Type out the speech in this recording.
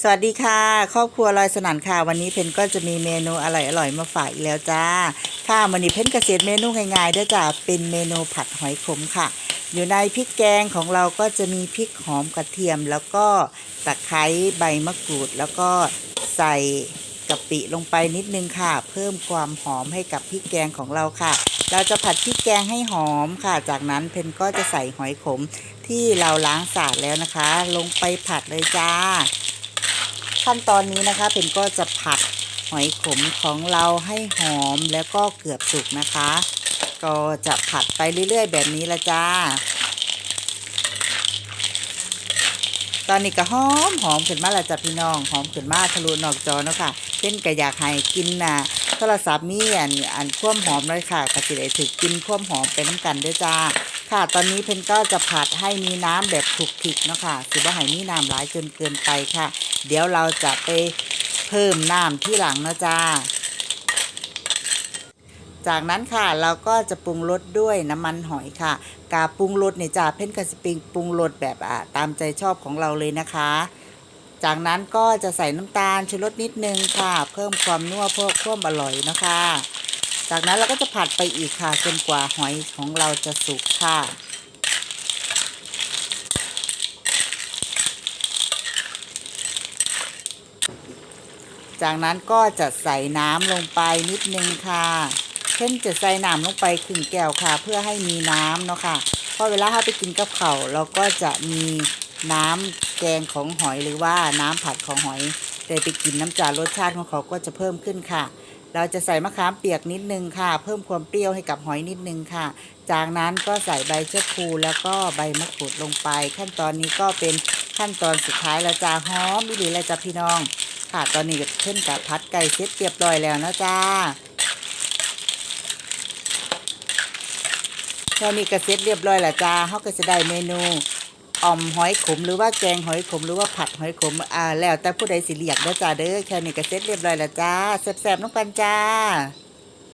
สวัสดีค่ะ ครอบครัวลอยสนันค่ะ วันนี้เพนก็จะมีเมนูอร่อยๆมาฝากอีกแล้วจ้า ค่ะวันนี้เพนเกษตรเมนูง่ายๆด้วยจ้าเป็นเมนูผัดหอยขมค่ะ อยู่ในพริกแกงของเราก็จะมีพริกหอมกระเทียม แล้วก็ตะไคร้ใบมะกรูด แล้วก็ใส่กะปิลงไปนิดนึงค่ะ เพิ่มความหอมให้กับพริกแกงของเราค่ะ เราจะผัดพริกแกงให้หอมค่ะ จากนั้นเพนก็จะใส่หอยขมที่เราล้างสะอาดแล้วนะคะ ลงไปผัดเลยจ้า ขั้นตอนนี้นะคะเพนก็จะผัดหอยขมของเราให้หอมแล้วก็เกือบสุกนะคะ ก็จะผัดไปเรื่อยๆ แบบนี้ละจ้า ตอนนี้ก็หอมหอมขึ้นมาละจ้ะพี่น้องหอมขึ้นมาทะลุนอกจอเนาะค่ะเช่นก็อยากให้กินน่ะโทรศัพท์มีอันอันความหอมเลยค่ะก็สิได้ถึกกินความหอมไปน้ำกันด้วยจ้า ค่ะ ตอนนี้เพนก็จะผัดให้มีน้ำแบบถูกผิกเนาะค่ะสิว่าให้มีน้ำหลายจนเกินไปค่ะ เดี๋ยวเราจะไปเพิ่มน้ำที่หลังนะจ้าจากนั้นค่ะเราก็จะปรุงรสด้วยน้ำมันหอยค่ะ กาปรุงรสเนี่ยจ้าเพ่นกับสปริงปรุงรสแบบอ่าตามใจชอบของเราเลยนะคะ จากนั้นก็จะใส่น้ำตาลชูรสนิดนึงค่ะ เพิ่มความนัวเพิ่มความอร่อยนะคะ จากนั้นเราก็จะผัดไปอีกค่ะจนกว่าหอยของเราจะสุกค่ะ จากนั้นก็จะใส่น้ำลงไปนิดนึงค่ะเช่นจะใส่น้ำลงไปครึ่งแก้วค่ะ เพื่อให้มีน้ำเนาะค่ะเพราะเวลาเราไปกินกับเขาวเราก็จะมีน้ำแกงของหอยหรือว่าน้ำผัดของหอยได้ไปกินน้ำจากรสชาติของเขาก็จะเพิ่มขึ้นค่ะ เราจะใส่มะขามเปียกนิดนึงค่ะ เพิ่มความเปรี้ยวให้กับหอยนิดนึงค่ะ จากนั้นก็ใส่ใบเชือพูแล้วก็ใบมะกรูดลงไป ขั้นตอนนี้ก็เป็นขั้นตอนสุดท้ายแล้วจ้าหอมดีเลยจ้าพี่น้อง ค่ะตอนนี้ก็ขึ้นกับพัดไก่เสร็จเรียบร้อยแล้วนะจ้าแค่นี้ก็เสร็จเรียบร้อยแล้วจ้าเขาก็จะได้เมนู อ่อมหอยขมหรือว่าแกงหอยขมหรือว่าผัดหอยขมอ่าแล้วแต่ผู้ใดสิเรียกนะจ้าเด้อแค่นี้ก็เสร็จเรียบร้อยแล้วจ้าแซ่บๆน้องกันจ้า